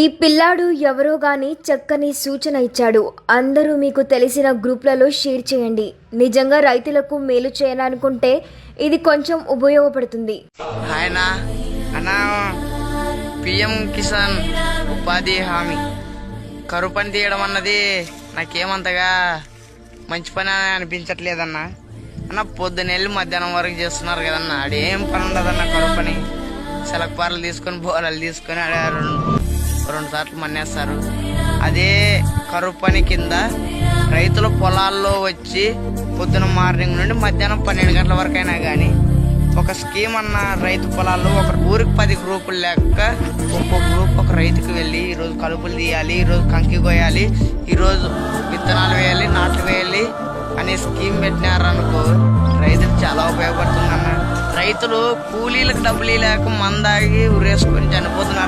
ఈ పిల్లాడు ఎవరో గాని చక్కని సూచన ఇచ్చాడు. అందరూ మీకు తెలిసిన గ్రూప్లలో షేర్ చేయండి. నిజంగా రైతులకు మేలు చేయాలనుకుంటే ఇది కొంచెం ఉపయోగపడుతుంది. ఆయన అన్నా పిఎం కిసాన్ ఉపాధి హామీ. కరు పని తీయడం అన్నది నాకేమంతగా మంచి పని అని అనిపించట్లేదన్నా. అన్న పొద్దునెళ్ళి మధ్యాహ్నం వరకు చేస్తున్నారు కదన్నా. ఆడేం పని ఉండదన్న కరు పని. సెలక్పారలు తీసుకొని బోరాలు తీసుకొని ఆడ రెండు సార్లు మన్నేస్తారు. అదే కరువు పని కింద రైతుల పొలాల్లో వచ్చి పొద్దున మార్నింగ్ నుండి మధ్యాహ్నం పన్నెండు గంటల వరకు అయినా కానీ ఒక స్కీమ్ అన్న రైతు పొలాల్లో ఒక ఊరికి పది గ్రూపులు లేక ఒక్కో గ్రూప్ ఒక రైతుకి వెళ్ళి ఈరోజు కలుపులు తీయాలి ఈరోజు కంకి కోయాలి ఈరోజు విత్తనాలు వేయాలి నాట్లు వేయాలి అనే స్కీమ్ పెట్టినారనుకో రైతులకు చాలా ఉపయోగపడుతుందన్న. రైతులు కూలీలకు డబ్బులు లేక మందాగి ఉరేసుకొని చనిపోతున్నారు.